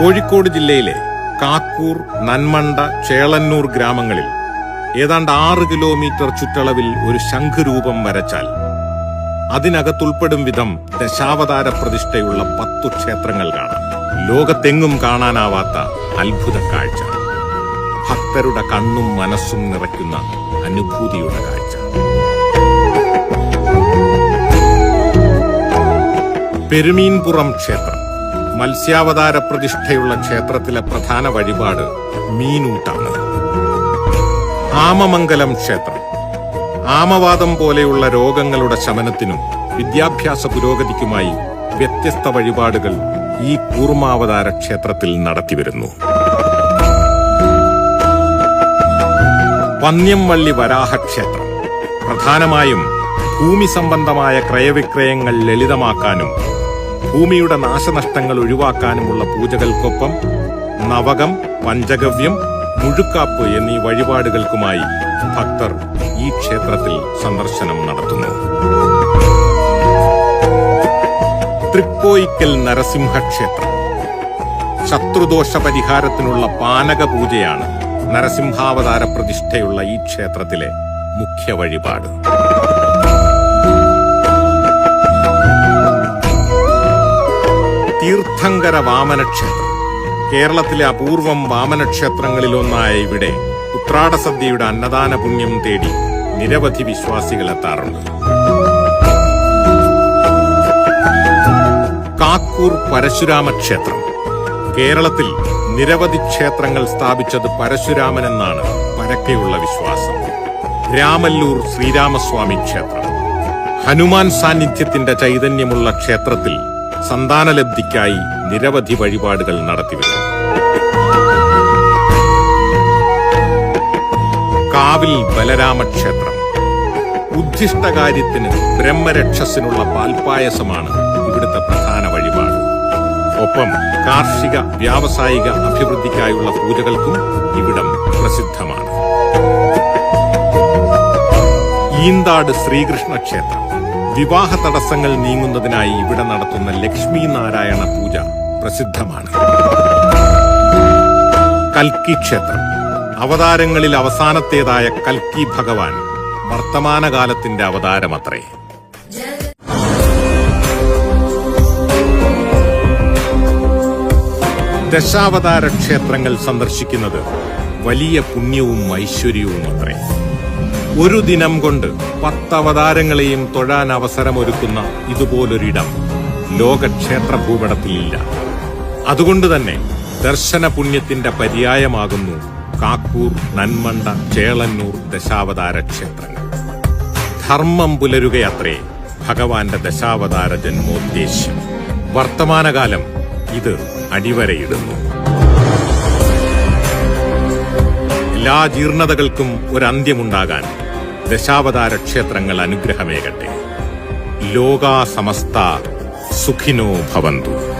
കോഴിക്കോട് ജില്ലയിലെ കാക്കൂർ നന്മണ്ട ചേളന്നൂർ ഗ്രാമങ്ങളിൽ ഏതാണ്ട് ആറ് കിലോമീറ്റർ ചുറ്റളവിൽ ഒരു ശംഖുരൂപം വരച്ചാൽ അതിനകത്തുൾപ്പെടും വിധം ദശാവതാര പ്രതിഷ്ഠയുള്ള പത്തു ക്ഷേത്രങ്ങൾ കാണാം. ലോകത്തെങ്ങും കാണാനാവാത്ത അത്ഭുത കാഴ്ച. ഭക്തരുടെ കണ്ണും മനസ്സും നിറയ്ക്കുന്ന അനുഭൂതിയുടെ കാഴ്ച. പെരുമീൻപുറം ക്ഷേത്രം. മത്സ്യാവതാര പ്രതിഷ്ഠയുള്ള ക്ഷേത്രത്തിലെ പ്രധാന വഴിപാട് മീനൂട്ടാണ്. ആമമംഗലം ക്ഷേത്രം. ആമവാദം പോലെയുള്ള രോഗങ്ങളുടെ ശമനത്തിനും വിദ്യാഭ്യാസ പുരോഗതിക്കുമായി വ്യത്യസ്ത വഴിപാടുകൾ ഈ കൂർമാവതാര ക്ഷേത്രത്തിൽ നടത്തിവരുന്നു. പന്ന്യംവള്ളി വരാഹ ക്ഷേത്രം. പ്രധാനമായും ഭൂമി സംബന്ധമായ ക്രയവിക്രയങ്ങൾ ലളിതമാക്കാനും ഭൂമിയുടെ നാശനഷ്ടങ്ങൾ ഒഴിവാക്കാനുമുള്ള പൂജകൾക്കൊപ്പം നവകം പഞ്ചഗവ്യം മുഴുക്കാപ്പ് എന്നീ വഴിപാടുകൾക്കുമായി ഭക്തർ ഈ ക്ഷേത്രത്തിൽ സന്ദർശനം നടത്തുന്നു. തൃക്കോയിക്കൽ നരസിംഹക്ഷേത്രം. ശത്രുദോഷ പരിഹാരത്തിനുള്ള പാനക പൂജയാണ് നരസിംഹാവതാര പ്രതിഷ്ഠയുള്ള ഈ ക്ഷേത്രത്തിലെ മുഖ്യ വഴിപാട്. തീർത്ഥങ്കര വാമനക്ഷേത്രം. കേരളത്തിലെ അപൂർവം വാമനക്ഷേത്രങ്ങളിൽ ഒന്നായ ഇവിടെ ഉത്രാടസദ്യയുടെ അന്നദാന പുണ്യം തേടി നിരവധി വിശ്വാസികൾ എത്താറുണ്ട്. കാക്കൂർ പരശുരാമ ക്ഷേത്രം കേരളത്തിൽ നിരവധി ക്ഷേത്രങ്ങൾ സ്ഥാപിച്ചത് പരശുരാമൻ എന്നാണ് പരക്കെയുള്ള വിശ്വാസം. രാമല്ലൂർ ശ്രീരാമസ്വാമി ക്ഷേത്രം. ഹനുമാൻ സാന്നിധ്യത്തിന്റെ ചൈതന്യമുള്ള ക്ഷേത്രത്തിൽ സന്താനലബ്ധിക്കായി നിരവധി വഴിപാടുകൾ നടത്തിവരുന്നു. കാവിൽ ബലരാമ ക്ഷേത്രം ഉദ്ദിഷ്ടകാര്യത്തിന് ബ്രഹ്മരക്ഷസിനുള്ള പാൽപായസമാണ് ഇവിടുത്തെ പ്രധാന വഴിപാട്. ഒപ്പം കാർഷിക വ്യാവസായിക അഭിവൃദ്ധിക്കായുള്ള പൂജകൾക്കും ഇവിടം പ്രസിദ്ധമാണ്. ഈന്താട് ശ്രീകൃഷ്ണ ക്ഷേത്രം വിവാഹ തടസ്സങ്ങൾ നീങ്ങുന്നതിനായി ഇവിടെ നടത്തുന്ന ലക്ഷ്മി നാരായണ പൂജ പ്രസിദ്ധമാണ്. കൽക്കി ക്ഷേത്രം. അവതാരങ്ങളിൽ അവസാനത്തേതായ കൽക്കി ഭഗവാൻ വർത്തമാനകാലത്തിന്റെ അവതാരമത്രേ. ദശാവതാര ക്ഷേത്രങ്ങൾ സന്ദർശിക്കുന്നത് വലിയ പുണ്യവും ഐശ്വര്യവും അത്രേ ഒരു ദിനം കൊണ്ട് പത്തവതാരങ്ങളെയും തൊഴാൻ അവസരമൊരുക്കുന്ന ഇതുപോലൊരിടം ലോകക്ഷേത്ര ഭൂപടത്തിലില്ല അതുകൊണ്ട് തന്നെ ദർശന പുണ്യത്തിന്റെ പര്യായമാകുന്നു കാക്കൂർ നന്മണ്ട ചേളന്നൂർ ദശാവതാര ക്ഷേത്രങ്ങൾ ധർമ്മം പുലരുകയത്രേ ഭഗവാന്റെ ദശാവതാര ജന്മോദ്ദേശ്യം വർത്തമാനകാലം ഇത് അടിവരയിടുന്നു. എല്ലാ ജീർണതകൾക്കും ഒരു അന്ത്യമുണ്ടാകാൻ ദശാവതാര ക്ഷേത്രങ്ങൾ അനുഗ്രഹമേകട്ടെ. ലോകാസമസ്ത സുഖിനോ ഭവന്തു.